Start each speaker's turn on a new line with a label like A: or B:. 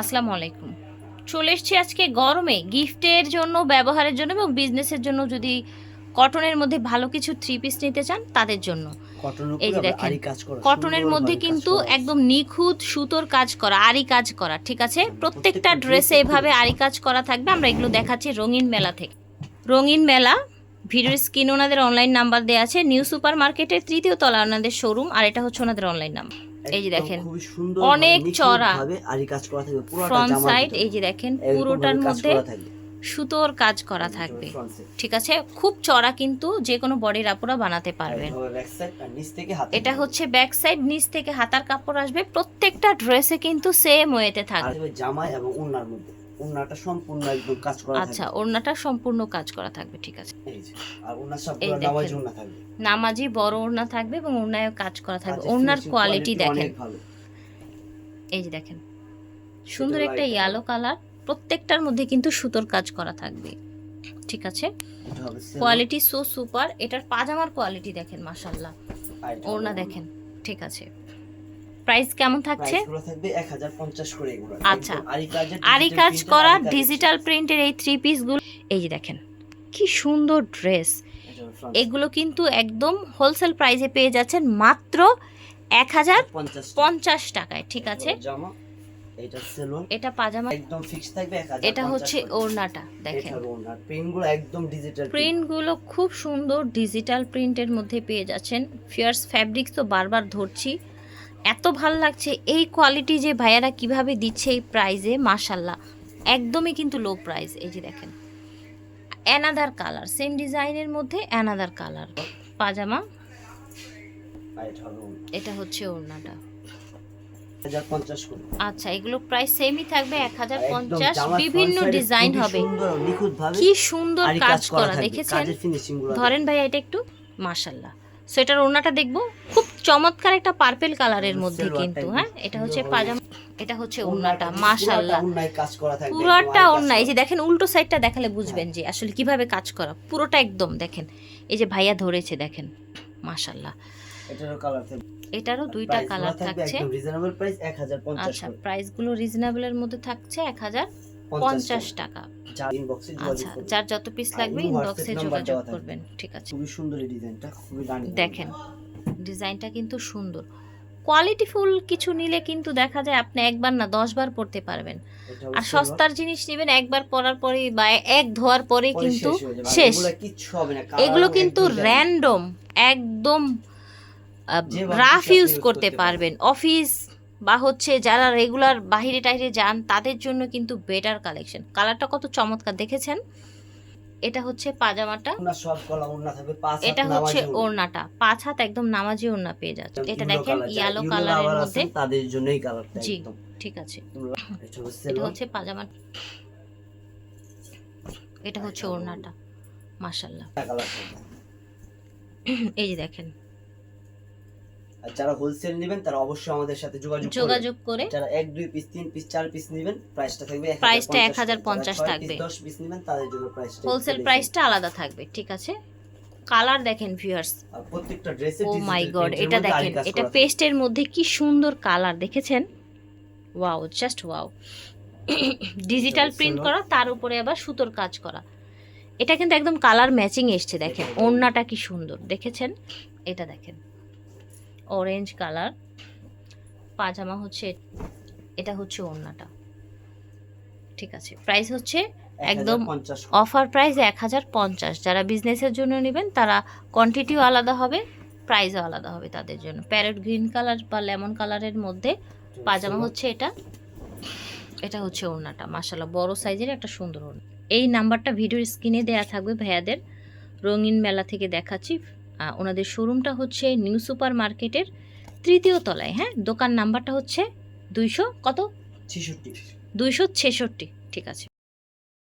A: আসসালামু আলাইকুম। চলে এসছি আজকে গরমে গিফটের জন্য ব্যবহারের জন্য এবং বিজনেসের জন্য যদি কটনের মধ্যে ভালো কিছু থ্রি পিস নিতে চান তাদের জন্য।
B: কটনের
A: এই যে দেখেন,
B: আরি কাজ করা
A: কটনের মধ্যে কিন্তু একদম নিখুঁত সুতোর কাজ করা আরি কাজ করা ঠিক আছে? প্রত্যেকটা ড্রেসে এভাবে আরি কাজ করা থাকবে আমরা এগুলো দেখাচ্ছি রঙিন মেলা থেকে। রঙিন মেলা ভিডিওর স্ক্রিন ওনাদের অনলাইন নাম্বার দেওয়া আছে নিউ সুপার মার্কেটের তৃতীয় তলা ওনাদের শোরুম আর এটা হচ্ছে ওনাদের অনলাইন নাম্বার এই যে দেখেন, অনেক চড়া।
B: ভাবে কাজ করা থাকবে
A: ফ্রন্ট সাইড এই যে দেখেন পুরোটার মধ্যে সুতোর কাজ করা থাকবে। ঠিক আছে? খুব চড়া কিন্তু যে কোনো বডির আপুরা বানাতে পারবেন। এটা হচ্ছে ব্যাক সাইড নিচ থেকে হাতার কাপড় আসবে। প্রত্যেকটা ড্রেসে কিন্তু সেম ওয়েতে থাকবে
B: জামা এবং ওড়নার মধ্যে। ওড়নাটা সম্পূর্ণ একদম কাজ করা
A: আচ্ছা ওড়নাটা সম্পূর্ণ কাজ করা থাকবে ঠিক আছে।
B: এই যে, আর। ওড়না থাকবে।
A: নামাজি বড় ওড়না থাকবে এবং ওড়নায় কাজ করা থাকবে। ওড়নার কোয়ালিটি দেখেন। এই যে দেখেন সুন্দর একটা ইয়েলো কালার প্রত্যেকটার মধ্যে কিন্তু সুতোর কাজ করা থাকবে ঠিক আছে? কোয়ালিটি সো সুপার এটার পাজামার কোয়ালিটি দেখেন মাশাল্লাহ ওড়না দেখেন ঠিক আছে। প্রাইস কেমন থাকছে?
B: price গুলো থাকবে 1050 করে এগুলো।
A: আচ্ছা।
B: আরি
A: কাজ করা ডিজিটাল প্রিন্টের এই থ্রি পিসগুলো এই যে দেখেন কি সুন্দর ড্রেস এগুলো কিন্তু একদম হোলসেল প্রাইসে পেয়ে যাচ্ছেন মাত্র এক হাজার পঞ্চাশ টাকায় ঠিক আছে?
B: এটা সেলুন।
A: এটা পাজামা।
B: একদম ফিক্স থাকবে
A: এটা হচ্ছে ওড়নাটা দেখেন।
B: প্রিন্টগুলো একদম ডিজিটাল
A: প্রিন্টগুলো খুব সুন্দর ডিজিটাল প্রিন্টের মধ্যে পেয়ে যাচ্ছেন। ফিয়ার্স ফ্যাব্রিক্স তো বারবার ধরছি। এত ভালো লাগছে এই কোয়ালিটি যে ভাইয়ারা কীভাবে দিচ্ছে এই প্রাইজে মাশাল্লাহ একদমই কিন্তু লো প্রাইস এই যে দেখেন। অ্যানাদার কালার সেম ডিজাইনের মধ্যে অ্যানাদার কালার পাজামা।
B: এটা
A: হচ্ছে ওড়নাটা। আচ্ছা এগুলো প্রাইস সেমই থাকবে এক হাজার পঞ্চাশ। বিভিন্ন ডিজাইন হবে। কি সুন্দর কাজ করা দেখেছেন? ধরেন ভাই এটা একটু সোয়েটার ওড়নাটা দেখব। খুব চমৎকার একটা পার্পেল কালারের মধ্যে কিন্তু হ্যাঁ? এটা হচ্ছে পাজামা এটা হচ্ছে ওড়নাটা মাশাল্লাহ পুরোটা ওড়না এই যে দেখেন উল্টো সাইডটা দেখালে বুঝবেন যে আসলে কীভাবে কাজ করা। পুরোটা একদম দেখেন। এই যে ভাইয়া ধরেছে দেখেন। মাশাল্লাহ
B: এটারও কালার
A: এটারও দুইটা কালার থাকছে।
B: রিজনেবল প্রাইস 1050
A: আচ্ছা প্রাইসগুলো রিজনেবলের মধ্যে থাকছে এক হাজার পঞ্চাশ টাকা।
B: যা ইনবক্সে
A: আচ্ছা যার যত পিস লাগবে ইনবক্সে যোগাযোগ করবেন ঠিক আছে।
B: খুবই সুন্দর এই ডিজাইনটা খুবই রানি
A: দেখেন ডিজাইনটা কিন্তু সুন্দর। কোয়ালিটিফুল কিছু নিলে কিন্তু দেখা যায় আপনি একবার না দশ বার পড়তে পারবেন। আর সস্তার জিনিস নেবেন একবার পরার পরে বা এক ধোয়ার পরে কিন্তু শেষ এগুলো কিন্তু র্যান্ডম একদম রাফ ইউজ করতে পারবেন। অফিস বা হচ্ছে যারা রেগুলার বাইরে টাইরে যান তাদের জন্য কিন্তু বেটার কালেকশন কালারটা কত চমৎকার দেখেছেন? এটা হচ্ছে পাজামাটা। এটা হচ্ছে ওড়নাটা। পাঁচ হাত একদম নামাজি ওড়না পেয়ে যাচ্ছে। এটা দেখেন ইয়েলো কালারের মধ্যে।
B: তাদের জন্যই কালারটা
A: জি। ঠিক আছে।
B: এটা হচ্ছে
A: পাজামা। এটা হচ্ছে ওড়নাটা মাশাল্লাহ এই যে দেখেন
B: আর যারা হোলসেল নেবেন তারা অবশ্যই আমাদের সাথে যোগাযোগ
A: যোগাযোগ করে
B: যারা এক দুই পিস তিন পিস চার পিস নেবেন প্রাইসটা থাকবে
A: প্রাইসটা
B: 1050
A: 1050
B: যারা ছয়
A: থাকবে।
B: দশ পিস নেবেন তাদের জন্য প্রাইসটা
A: হোলসেল প্রাইসটা আলাদা থাকবে ঠিক আছে? কালার দেখেন ভিউয়ার্স
B: প্রত্যেকটা ড্রেসে
A: ও মাই গড এটা দেখেন এটা পেস্টের মধ্যে কি সুন্দর কালার দেখেছেন? Wow just wow digital print করা তার উপরে আবার সুতোর কাজ করা। এটা কিন্তু একদম কালার ম্যাচিং এসছে দেখেন। ওড়নাটা কি সুন্দর দেখেছেন? এটা দেখেন। অরেঞ্জ কালার পাজামা হচ্ছে এটা হচ্ছে ওড়নাটা। ঠিক আছে প্রাইস হচ্ছে একদম অফার প্রাইস এক হাজার পঞ্চাশ। যারা বিজনেসের জন্য নেবেন তারা কোয়ান্টিটিও আলাদা হবে প্রাইসও আলাদা হবে তাদের জন্য। প্যারেট গ্রিন কালার বা লেমন কালারের মধ্যে পাজামা হচ্ছে এটা এটা হচ্ছে ওড়নাটা। মাসাল্লাহ বড় সাইজের একটা সুন্দর ওড়না। এই নাম্বারটা ভিডিওর স্ক্রিনে দেয়া থাকবে ভাইয়াদের। রঙিন মেলা থেকে দেখাচ্ছি। ওনাদের শোরুমটা হচ্ছে নিউ সুপার মার্কেটের তৃতীয় তলায় হ্যাঁ? দোকান নাম্বারটা হচ্ছে দুইশো কত?
B: ছেষট্টি।
A: দুইশো ছেষট্টি ঠিক আছে।